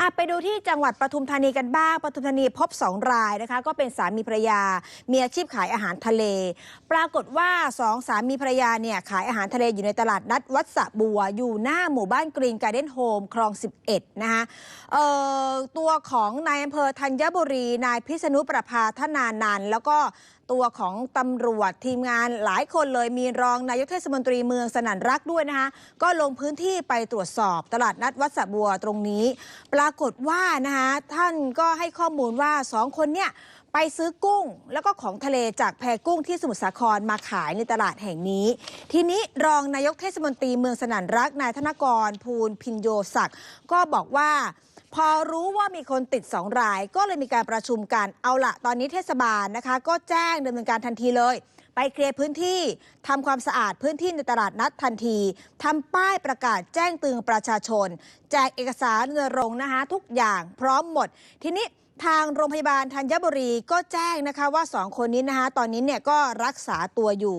อะไปดูที่จังหวัดปทุมธานีกันบ้างปทุมธานีพบ2รายนะคะ ก็เป็นสามีภรรยา มีอาชีพขายอาหารทะเล ปรากฏว่าสองสามีภรรยาเนี่ยขายอาหารทะเลอยู่ในตลาดนัดวัดสะบัว อยู่หน้าหมู่บ้านกรีนการ์เด้นโฮมคลอง 11 นะคะเอ่อตัวของนายอำเภอธัญบุรี นายพิษณุประภาธนานันแล้วก็ ตัวของตำรวจทีมงานหลายคนเลยมีรองนายกเทศมนตรีเมืองสนั่นรักด้วยนะคะ ก็ลงพื้นที่ไปตรวจสอบตลาดนัดวัดสะบัวตรงนี้ ปรากฏว่านะคะท่านก็ให้ข้อมูลว่าสองคนเนี่ยไปซื้อกุ้งแล้วก็ของทะเลจากแพกุ้งที่สมุทรสาครมาขายในตลาดแห่งนี้ ทีนี้รองนายกเทศมนตรีเมืองสนั่นรักนายธนกร ภูลพินโยศักดิ์ก็บอกว่า พอรู้ว่ามีคนติด 2 ราย ก็เลยมีการประชุมกันเอาละตอนนี้เทศบาลนะคะ ก็แจ้งดำเนินการทันทีเลย ไปเคลียร์พื้นที่ทำความสะอาดพื้นที่ในตลาดนัดทันทีทำป้ายประกาศแจ้งเตือนประชาชน แจกเอกสารเงินรงนะคะทุกอย่างพร้อมหมด ทีนี้ทางโรงพยาบาลธัญบุรีก็แจ้งนะคะว่า 2 คนนี้นะคะตอนนี้เนี่ยก็รักษาตัวอยู่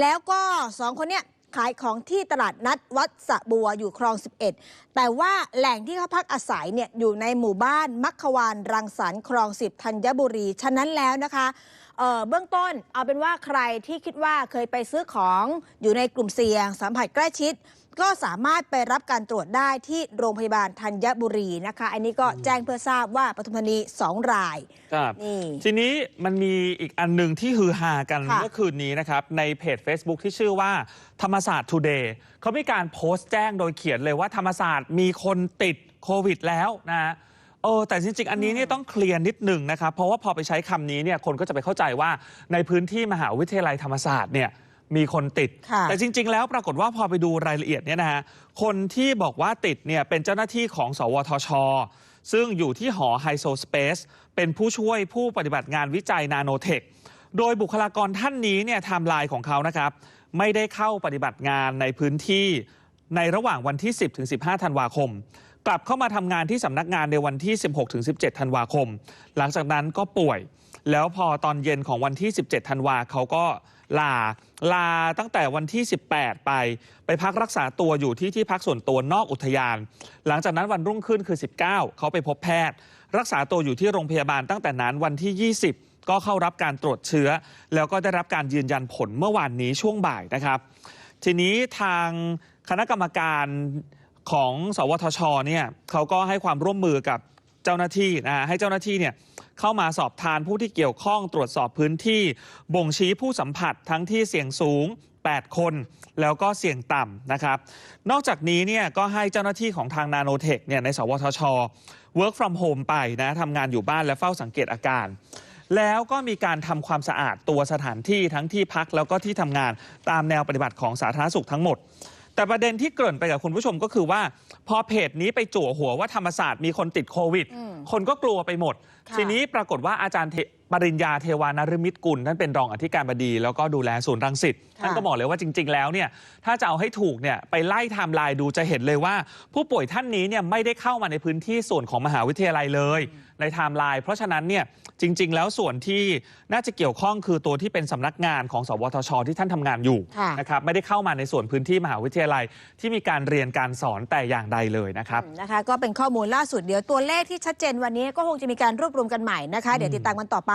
แล้วก็ 2 คนเนี่ย ขายของที่ตลาดนัดวัดสะบัวอยู่คลอง 11 แต่ว่าแหล่งที่เขาพักอาศัยเนี่ยอยู่ในหมู่บ้านมัคควานรังสรรค์คลอง 10 ธัญบุรี ฉะนั้นแล้วนะคะ เอ่อเบื้องต้นเอาเป็นว่าใครที่คิดว่าเคยไปซื้อของอยู่ในกลุ่มเสี่ยง สัมผัสใกล้ชิด ก็สามารถไปรับการตรวจได้ที่โรงพยาบาลธัญบุรีนะคะ อันนี้ก็แจ้งเพื่อทราบว่าปทุมธานีสองราย ครับนี่ทีนี้มันมีอีกอันหนึ่งที่ฮือฮากันค่ะ เมื่อคืนนี้นะครับ ในเพจ Facebook ที่ชื่อว่าธรรมศาสตร์ Today เขามีการโพสต์แจ้งโดยเขียนเลยว่าธรรมศาสตร์มีคนติดโควิดแล้วนะฮะ เออแต่จริง ๆ อันนี้เนี่ยต้องเคลียร์นิดหนึ่งนะครับ เพราะว่าพอไปใช้คำนี้เนี่ยคนก็จะไปเข้าใจว่าในพื้นที่มหาวิทยาลัยธรรมศาสตร์เนี่ยมีคนติด ค่ะ แต่จริง ๆ แล้วปรากฏว่าพอไปดูรายละเอียดเนี่ยนะฮะคนที่บอกว่าติดเนี่ยเป็นเจ้าหน้าที่ของสวทช ซึ่งอยู่ที่หอไฮโซสเปซเป็นผู้ช่วยผู้ปฏิบัติงานวิจัยนาโนเทค โดยบุคลากรท่านนี้เนี่ยไทม์ไลน์ของเขานะครับ ไม่ได้เข้าปฏิบัติงานในพื้นที่ในระหว่างวันที่ 10ถึง15 ธันวาคม กลับเข้ามาทำงานที่สำนักงานในวันที่ 16ถึง17 ธันวาคม หลังจากนั้นก็ป่วย แล้วพอตอนเย็นของวันที่ 17 ธันวาเขาก็ลาลาตั้งแต่วันที่ 18 ไป ไปพักรักษาตัวอยู่ที่ที่พักส่วนตัวนอกอุทยาน หลังจากนั้นวันรุ่งขึ้นคือ 19 เขาไปพบแพทย์ รักษาตัวอยู่ที่โรงพยาบาลตั้งแต่นั้นวันที่ 20 ก็เข้ารับการตรวจเชื้อ แล้วก็ได้รับการยืนยันผลเมื่อวานนี้ช่วงบ่ายนะครับ ทีนี้ทางคณะกรรมการ ของสวทชเนี่ยเขาก็ให้ความร่วมมือกับเจ้าหน้าที่นะให้เจ้าหน้าที่เนี่ยเข้ามาสอบทานผู้ที่เกี่ยวข้องตรวจสอบพื้นที่ บ่งชี้ผู้สัมผัสทั้งที่เสี่ยงสูง 8 คน แล้วก็เสี่ยงต่ำนะครับ นอกจากนี้เนี่ยก็ให้เจ้าหน้าที่ของทางนาโนเทคเนี่ยในสวทช work from home ไปนะทำงานอยู่บ้านและเฝ้าสังเกตอาการ แล้วก็มีการทำความสะอาดตัวสถานที่ทั้งที่พักแล้วก็ที่ทำงานตามแนวปฏิบัติของสาธารณสุขทั้งหมด แต่ประเด็นที่เกริ่นไปกับคุณผู้ชมก็คือว่า พอเพจนี้ไปจั่วหัวว่าธรรมศาสตร์มีคนติดโควิดอืมคนก็กลัวไปหมดค่ะทีนี้ปรากฏว่าอาจารย์เท ปริญญาเทวานฤมิตกุลท่านเป็นรองอธิการบดี แล้วก็ดูแลศูนย์รังสิตค่ะท่านก็บอกเลยว่าจริง ๆ แล้วเนี่ยถ้าจะเอาให้ถูกเนี่ยไปไล่ไทม์ไลน์ดูจะเห็นเลยว่า ผู้ป่วยท่านนี้เนี่ยไม่ได้เข้ามาในพื้นที่ส่วนของมหาวิทยาลัยเลยในไทม์ไลน์เพราะฉะนั้นเนี่ยจริง ๆ แล้วส่วนที่น่าจะเกี่ยวข้องคือตัวที่เป็นสำนักงานของสวทช ที่ท่านทำงานอยู่ค่ะนะครับไม่ได้เข้ามาในส่วนพื้นที่มหาวิทยาลัยที่มีการเรียนการสอนแต่อย่างใดเลยนะครับนะคะก็เป็นข้อมูลล่าสุดเดี๋ยวตัวเลขที่ชัดเจนวันนี้ก็คงจะมีการรวบรวมกันใหม่นะคะเดี๋ยวติดตามกันต่อไป